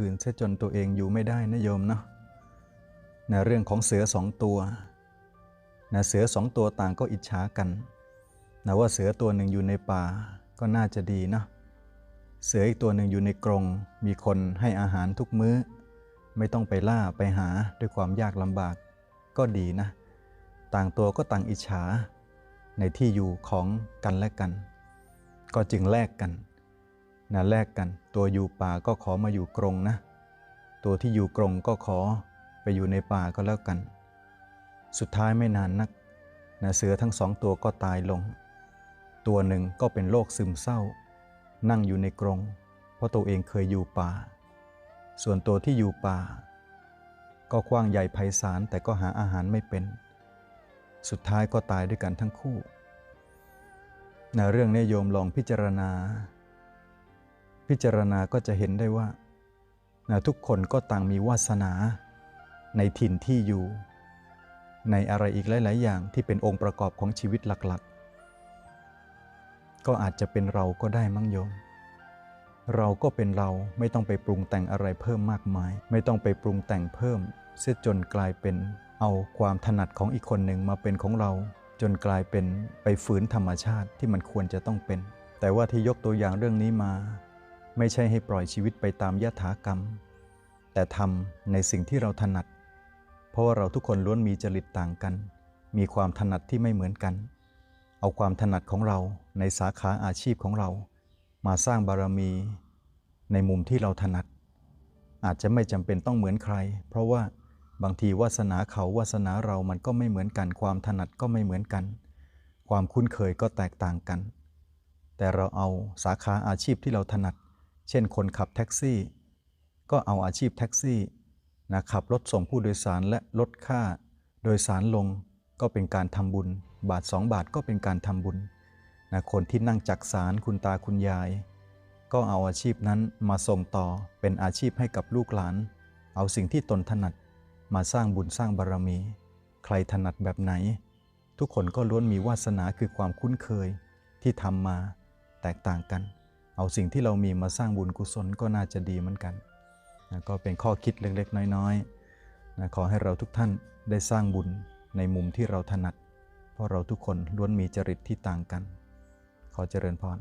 อื่นเสียจนตัวเองอยู่ไม่ได้นะโยมเนาะนะเรื่องของเสือสองตัวนะเสือสองตัวต่างก็อิจฉากันนะว่าเสือตัวหนึ่งอยู่ในป่าก็น่าจะดีเนาะเสืออีกตัวหนึ่งอยู่ในกรง มีคนให้อาหารทุกมื้อ ไม่ต้องไปล่าไปหาด้วยความยากลำบากก็ดีนะ ต่างตัวก็ต่างอิจฉาในที่อยู่ของกันและกัน ก็จึงแลกกัน นะแลกกัน ตัวอยู่ป่าก็ขอมาอยู่กรงนะ ตัวที่อยู่กรงก็ขอไปอยู่ในป่าก็แล้วกัน สุดท้ายไม่นานนักนะเสือทั้งสองตัวก็ตายลง ตัวหนึ่งก็เป็นโรคซึมเศร้า นั่งอยู่ในกรง เพราะตัวเองเคยอยู่ป่า ส่วนตัวที่อยู่ป่า ก็กว้างใหญ่ไพศาลแต่ก็หาอาหารไม่เป็น สุดท้ายก็ตายด้วยกันทั้งคู่นะเรื่องนี้โยมลองพิจารณา พิจารณาก็จะเห็นได้ว่านะทุกคนก็ต่างมีวาสนา ในถิ่นที่อยู่ ในอะไรอีกหลาย ๆ อย่างที่เป็นองค์ประกอบของชีวิตหลัก ๆ ก็อาจจะเป็นเราก็ได้มั้งโยม เราก็เป็นเราไม่ต้องไปปรุงแต่งอะไรเพิ่มมากมาย ไม่ต้องไปปรุงแต่งเพิ่ม เสียจนกลายเป็นเอาความถนัดของอีกคนหนึ่งมาเป็นของเรา จนกลายเป็นไปฝืนธรรมชาติที่มันควรจะต้องเป็น แต่ว่าที่ยกตัวอย่างเรื่องนี้มา ไม่ใช่ให้ปล่อยชีวิตไปตามยถากรรม แต่ทำในสิ่งที่เราถนัด เพราะว่าเราทุกคนล้วนมีจริตต่างกัน มีความถนัดที่ไม่เหมือนกัน เอาความถนัดของเราในสาขาอาชีพของเรา มาสร้างบารมี ในมุมที่เราถนัด อาจจะไม่จำเป็นต้องเหมือนใคร เพราะว่าบางทีวาสนาเขาวาสนาเรามันก็ไม่เหมือนกัน ความถนัดก็ไม่เหมือนกัน ความคุ้นเคยก็แตกต่างกัน แต่เราเอาสาขาอาชีพที่เราถนัด เช่นคนขับแท็กซี่ ก็เอาอาชีพแท็กซี่นะขับรถส่งผู้โดยสารและลดค่า โดยสารลงก็เป็นการทำบุญ บาท 2 บาทก็เป็นการทำบุญนะคนที่นั่งจักสารคุณตาคุณยาย ก็เอาอาชีพนั้นมาส่งต่อเป็นอาชีพให้กับลูกหลาน เอาสิ่งที่ตนถนัดมาสร้างบุญสร้างบารมี ใครถนัดแบบไหน ทุกคนก็ล้วนมีวาสนาคือความคุ้นเคยที่ทำมาแตกต่างกัน เอาสิ่งที่เรามีมาสร้างบุญกุศลก็น่าจะดีเหมือนกันนะก็เป็นข้อคิดเล็กๆ น้อยๆนะขอให้เราทุกท่านได้สร้างบุญในมุมที่เราถนัด เพราะเราทุกคนล้วนมีจริตที่ต่างกัน ขอเจริญพร